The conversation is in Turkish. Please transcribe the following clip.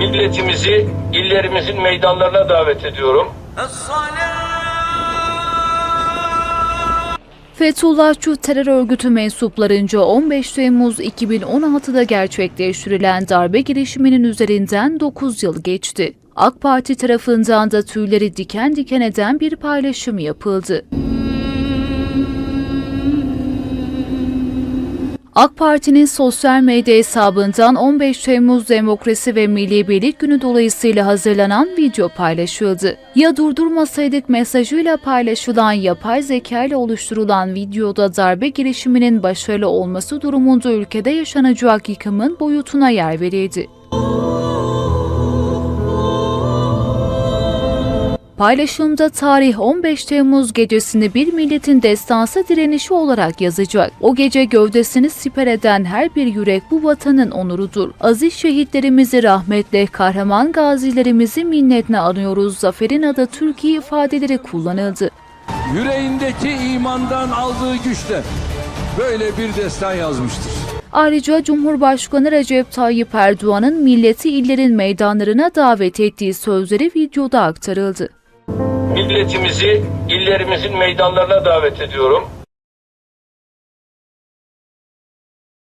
Milletimizi illerimizin meydanlarına davet ediyorum. Fethullahçı terör örgütü mensuplarınca 15 Temmuz 2016'da gerçekleştirilen darbe girişiminin üzerinden 9 yıl geçti. AK Parti tarafından da tüyleri diken diken eden bir paylaşım yapıldı. AK Parti'nin sosyal medya hesabından 15 Temmuz Demokrasi ve Milli Birlik Günü dolayısıyla hazırlanan video paylaşıldı. Ya durdurmasaydık mesajıyla paylaşılan yapay zeka ile oluşturulan videoda darbe girişiminin başarılı olması durumunda ülkede yaşanacak yıkımın boyutuna yer verildi. Paylaşımda tarih 15 Temmuz gecesini bir milletin destansı direnişi olarak yazacak. O gece gövdesini siper eden her bir yürek bu vatanın onurudur. Aziz şehitlerimizi rahmetle, kahraman gazilerimizi minnetle anıyoruz. Zaferin adı Türkiye ifadeleri kullanıldı. yüreğindeki imandan aldığı güçle böyle bir destan yazmıştır. Ayrıca Cumhurbaşkanı Recep Tayyip Erdoğan'ın milleti illerin meydanlarına davet ettiği sözleri videoda aktarıldı. Milletimizi illerimizin meydanlarına davet ediyorum.